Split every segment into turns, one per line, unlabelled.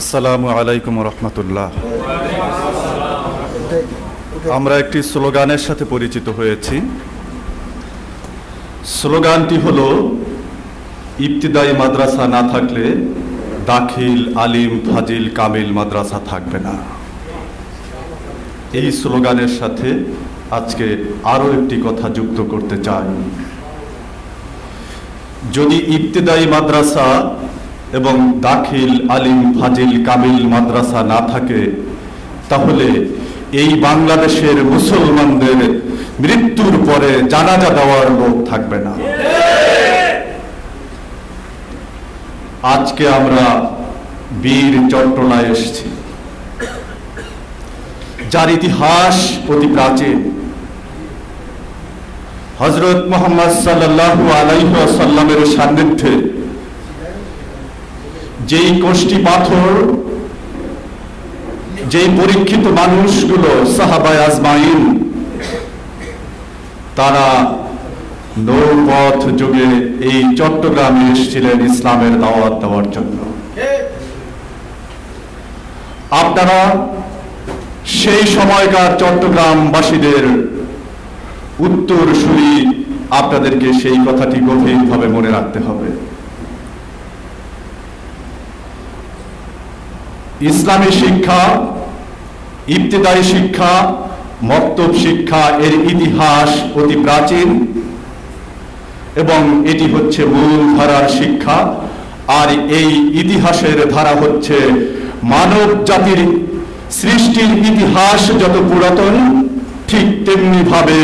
আসসালামু আলাইকুম রহমতুল্লাহ। আমরা একটি স্লোগানের সাথে পরিচিত হয়েছি। স্লোগানটি হল ইবতিদাই মাদ্রাসা না থাকলে দাখিল, আলিম, ফাজিল, কামিল মাদ্রাসা থাকবে না। এই স্লোগানের সাথে আজকে আরও একটি কথা যুক্ত করতে চাই। যদি ইবতিদাই মাদ্রাসা এবং দাখিল, আলিম, ফাজিল কামিল মাদ্রাসা না থাকে, তাহলে এই বাংলাদেশের মুসলমানদের মৃত্যুর পরে জানাজা দেওয়ার লোক থাকবে না। আজকে আমরা বীর চট্টলায় এসেছি। যার ইতিহাস অতি প্রাচীন। হজরত মোহাম্মদ সাল্লাল্লাহু আলাইহি ওয়াসাল্লামের সান্নিধ্যে যেই কোষ্টি পাথর, যেই পরীক্ষিত মানুষগুলো সাহাবায় আজমাইন, তারা নৌপথ যুগে এই চট্টগ্রামে এসেছিলেন ইসলামের দাওয়াত দেওয়ার জন্য। আপনারা সেই সময়কার চট্টগ্রামবাসীদের উত্তর উত্তরসূরি আপনাদেরকে সেই কথাটি গভীরভাবে মনে রাখতে হবে। ইসলামী শিক্ষা, ইবতেদায়ী শিক্ষা, মক্তব শিক্ষা এর ইতিহাস অতি প্রাচীন এবং এটি হচ্ছে মূল ধারার শিক্ষা। আর এই ইতিহাসের ধারা হচ্ছে মানব জাতির সৃষ্টির ইতিহাস যত পুরাতন, ঠিক তেমনি ভাবে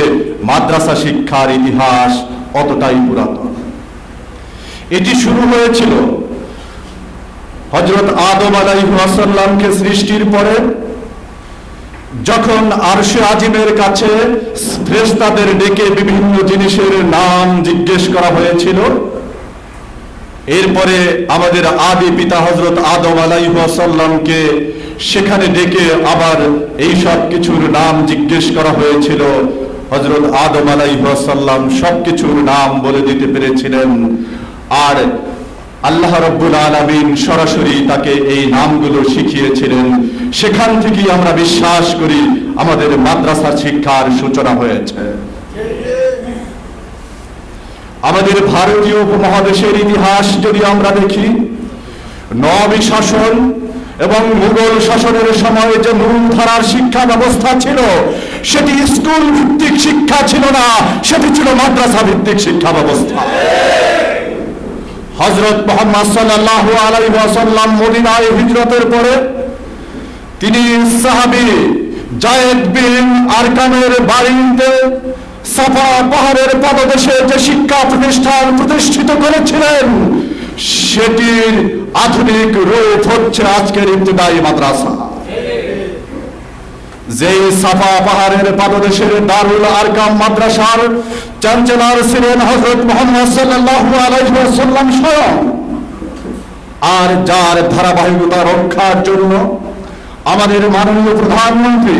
মাদ্রাসা শিক্ষার ইতিহাস অতটাই পুরাতন। এটি শুরু হয়েছিল হজরত আদম আলাইসাল্লামকে সৃষ্টির পরে যখন আরশে আজিমের কাছে ফ্রেস্তাদের ডেকে বিভিন্ন জিনিসের নাম জিজ্ঞেস করা হয়েছিল, এরপরে আমাদের আদি পিতা হজরত আদম আলাইসাল্লামকে সেখানে ডেকে আবার এই সব কিছুর নাম জিজ্ঞেস করা হয়েছিল। হজরত আদম আলাইসাল্লাম সব কিছুর নাম বলে দিতে পেরেছিলেন। আর আল্লাহ রব্বুল আলমিন সরাসরি তাকে এই নামগুলো শিখিয়েছিলেন। সেখান থেকেই আমরা বিশ্বাস করি আমাদের মাদ্রাসা শিক্ষার সূচনা হয়েছে। আমাদের ভারতীয় উপমহাদেশের ইতিহাস যদি আমরা দেখি, নবী শাসন এবং মুঘল শাসনের সময় যে মূল ধারার শিক্ষা ব্যবস্থা ছিল, সেটি স্কুল ভিত্তিক শিক্ষা ছিল না, সেটি ছিল মাদ্রাসা ভিত্তিক শিক্ষা ব্যবস্থা। হজরত মোহাম্মদ সাল্লাহ আলাই ওয়াসাল্লাম মদিনায় হিজরতের পরে তিনি সাহাবি জায়েদ বিন আরকামের বাড়িতে সাফা পাহাড়ের পদদেশে যে শিক্ষা প্রতিষ্ঠান প্রতিষ্ঠিত করেছিলেন, সেটির আধুনিক রূপ হচ্ছে আজকের ইবতদায়ী মাদ্রাসা। যে সাফা পাহাড়ের পাদদেশের দারুল আরকাম মাদ্রাসার চ্যান্সেলর ছিলেন হজরত মোহাম্মদ সাল্লাল্লাহু আলাইহি ওয়াসাল্লাম স্বয়ং। আর যার ধারাবাহিকতা রক্ষার জন্য আমাদের মাননীয় প্রধানমন্ত্রী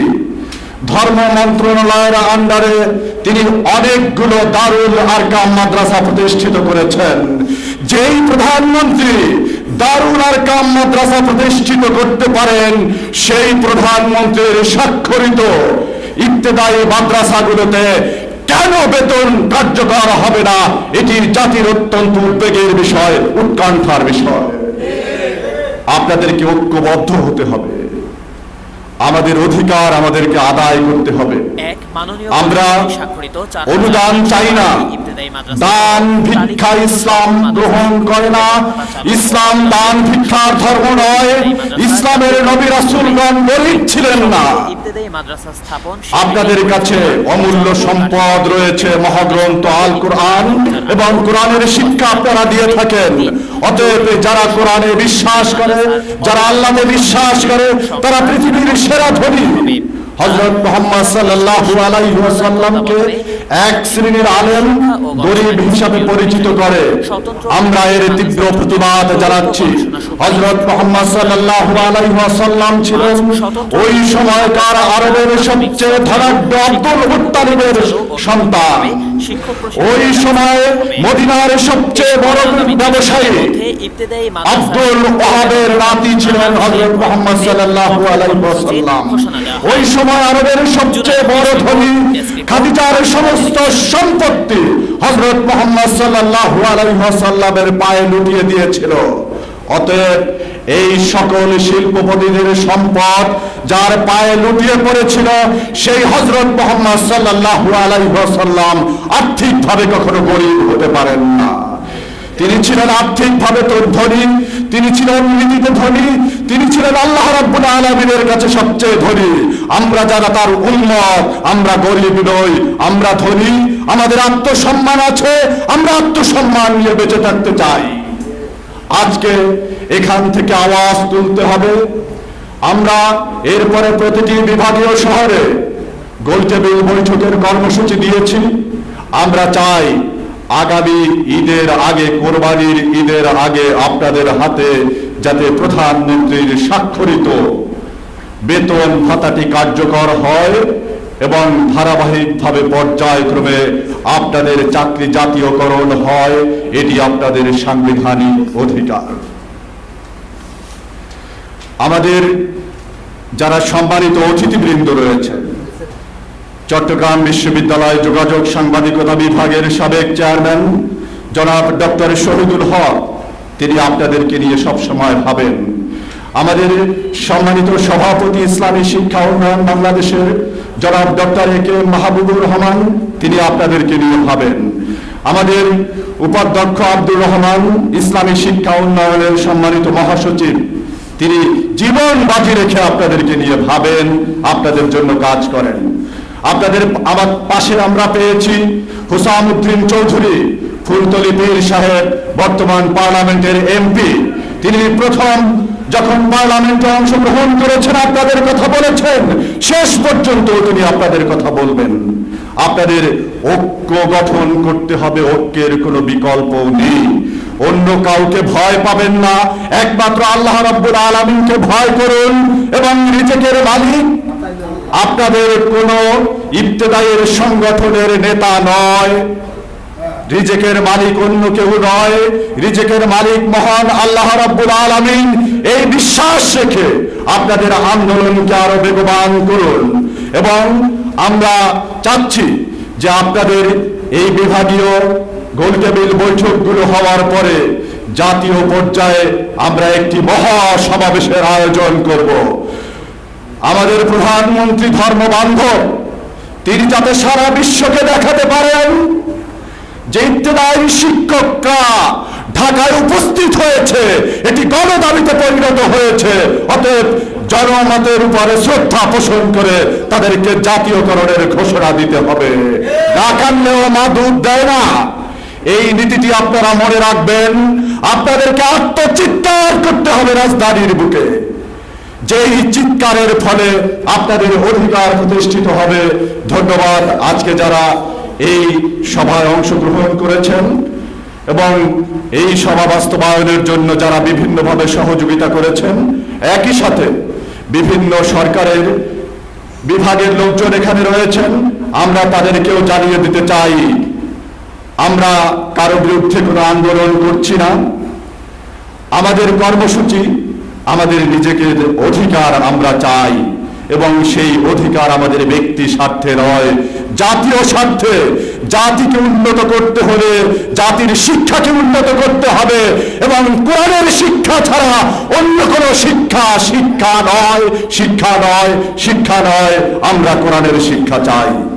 ধর্ম মন্ত্রণালয়ের আন্ডারে তিনি অনেকগুলো দারুল আরকাম মাদ্রাসা প্রতিষ্ঠিত করেছেন। যেই প্রধানমন্ত্রী দারুল আরকাম মাদ্রাসা প্রতিষ্ঠিত করতে পারেন সেই প্রধানমন্ত্রীর স্বাক্ষরিত ইবতেদায়ী মাদ্রাসাগুলোতে কেন বেতন কার্যকর হবে না? এটি জাতির অত্যন্ত উদ্বেগের বিষয় উৎকণ্ঠার বিষয়। আপনাদেরকে ঐক্যবদ্ধ হতে হবে। আমাদের অধিকার আমাদেরকে আদায় করতে হবে। আমরা অনুদান চাই না। দান ভিক্ষা ইসলাম গ্রহণ করে না। ইসলাম দান ভিক্ষার ধর্ম নয়। ইসলামের নবী রাসূলগণ গরিব ছিলেন না। আপনাদের কাছে অমূল্য সম্পদ রয়েছে মহাগ্রন্থ আল কোরআন এবং কোরআনের শিক্ষা আপনারা দিয়ে থাকেন। অতএব যারা কোরআনে বিশ্বাস করে যারা আল্লাহতে বিশ্বাস করে তারা পৃথিবীর সেরা ধনী। হযরত মুহাম্মদ সাল্লাল্লাহু আলাইহি ওয়াসাল্লামকে এক শ্রেণির আলেম গরিব হিসাবে পরিচিত করে। আমরা এর তীব্র প্রতিবাদ জানাচ্ছি। হযরত মুহাম্মদ সাল্লাল্লাহু আলাইহি ওয়াসাল্লাম ছিলেন ওই সময়কার আরবের সবচেয়ে ধনাঢ্য আব্দুল মুত্তালিবের সন্তান। ওই সময় মদিনার সবচেয়ে বড় ব্যবসায়ী আব্দুল নাতি ছিলেন হযরত মুহাম্মদ সাল্লাল্লাহু আলাইহি ওয়াসাল্লাম। ওই সময় আরবের সবচেয়ে বড় ধনী খাদিজার সমস্ত সম্পত্তি হযরত মুহাম্মদ সাল্লাল্লাহু আলাইহি ওয়াসাল্লামের পায়ে লুটিয়ে দিয়েছিল। অতএব এই সকল শিল্পপতিদের সম্পদ যার পায়ে লুটিয়ে পড়েছিল সেই হজরত মুহাম্মদ সাল্লাল্লাহু আলাইহি ওয়াসাল্লাম, আর্থিকভাবে কখনো গরিব হতে পারেন না। তিনি ছিলেন আর্থিকভাবে তোর ধনী, তিনি ছিলেন নীতিতে ধনী, তিনি ছিলেন আল্লাহ রাব্বুল আলামিনের কাছে সবচেয়ে ধনী। আমরা যারা তার উন্মত আমরা গরিব নই, আমরা ধনী, আমাদের আত্মসম্মান আছে, আমরা আত্মসম্মান নিয়ে বেঁচে থাকতে চাই। আজকে এখান থেকে আওয়াজ তুলতে হবে। আমরা এরপরে প্রতিটি বিভাগীয় শহরে গোলটেবিল বৈঠকের কর্মসূচি দিয়েছি। আমরা চাই আগামী ঈদের আগে, কোরবানির ঈদের আগে আপনাদের হাতে যাতে প্রধানমন্ত্রীর স্বাক্ষরিত বেতন ভাতাটি কার্যকর হয়। এবং ধারাবাহিকভাবে পর্যায়ক্রমে আপনাদের চাকরি জাতীয়করণ হয়, এটি আপনাদের সাংবিধানিক অধিকার। আমাদের যারা সম্মানিত অতিথিবৃন্দ রয়েছেন, চট্টগ্রাম বিশ্ববিদ্যালয় যোগাযোগ সাংবাদিকতা বিভাগের সাবেক চেয়ারম্যান জনাব ডক্টর শহীদুল হক, তিনি আপনাদেরকে নিয়ে সবসময় ভাবেন, আমাদের সম্মানিত সভাপতি ইসলামী শিক্ষা উন্নয়ন বাংলাদেশের জনাব doctor A K Mahbubur Rahman, তিনি আপনাদেরকে নিয়ে ভাবেন আমাদের উপাধ্যক্ষ আব্দুর রহমান, ইসলামী শিক্ষা উন্নয়নের সম্মানিত মহাসচিব, তিনি জীবন বাজি রেখে আপনাদেরকে নিয়ে ভাবেন আপনাদের জন্য কাজ করেন। আপনাদের আমার পাশে আমরা পেয়েছি হুসামুদ্দিন চৌধুরী, ফুলতলি পীর সাহেব, বর্তমান পার্লামেন্টের এমপি। তিনি প্রথম যখন পার্লামেন্টে অংশগ্রহণ করেছেন, আপনাদের কথা বলেছেন, শেষ পর্যন্ত তিনি আপনাদের কথা বলবেন। আপনাদের ঐক্য গঠন করতে হবে, ঐক্যের কোনো বিকল্প নেই। অন্য কাউকে ভয় পাবেন না, একমাত্র আল্লাহ রাব্বুল আলামিনকে ভয় করুন এবং রিজেকের মালিক। আপনাদের কোন ইবতেদায়ের সংগঠনের নেতা নয়। রিজেকের মালিক অন্য কেউ নয়। রিজেকের মালিক মহান আল্লাহ রাব্বুল আলামিন। এই বিশ্বাস রেখে আপনাদের আন্দোলনকে আরও বেগবান করুন। এবং আমরা চাচ্ছি যে আপনাদের এই বিভাগীয় গোলটেবিল বৈঠকগুলো হওয়ার পরে জাতীয় পর্যায়ে আমরা একটি মহা সমাবেশের আয়োজন করব। আমাদের প্রধানমন্ত্রী ধর্মবান্ধব, তিনি যাতে সারা বিশ্বকে দেখাতে পারেন যে ইত্তেদায়ী শিক্ষকরা ঢাকায় উপস্থিত হয়েছে, এটি গণদাবিতে পরিণত হয়েছে। অতএব জনমতের উপরে শ্রদ্ধা পোষণ করে তাদেরকে জাতীয়করণের ঘোষণা দিতে হবে। না কানলেও মা দুধ দেয় না। এই নীতিটি আপনারা মনে রাখবেন, আপনাদেরকে আত্মচিৎকার করতে হবে রাজধানীর বুকে। যেই চিৎকারের ফলে আপনাদের অধিকার প্রতিষ্ঠিত হবে। ধন্যবাদ। আজকে যারা এই সভায় অংশগ্রহণ করেছেন এবং এই সভা বাস্তবায়নের জন্য যারা বিভিন্নভাবে সহযোগিতা করেছেন, একই সাথে বিভিন্ন সরকারের বিভাগের লোকজন এখানে রয়েছেন। আমরা তাদেরকেও জানিয়ে দিতে চাই, আমরা কারও বিরুদ্ধে কোনো আন্দোলন করছি না। আমাদের কর্মসূচি, আমাদের নিজেকে অধিকার আমরা চাই। এবং সেই অধিকার আমাদের ব্যক্তি স্বার্থে নয়, জাতীয় স্বার্থে। জাতিকে উন্নত করতে হলে, জাতির শিক্ষাকে উন্নত করতে হবে এবং কোরআনের শিক্ষা ছাড়া অন্য কোনো শিক্ষা শিক্ষা নয় শিক্ষা নয় শিক্ষা নয়। আমরা কোরআনের শিক্ষা চাই।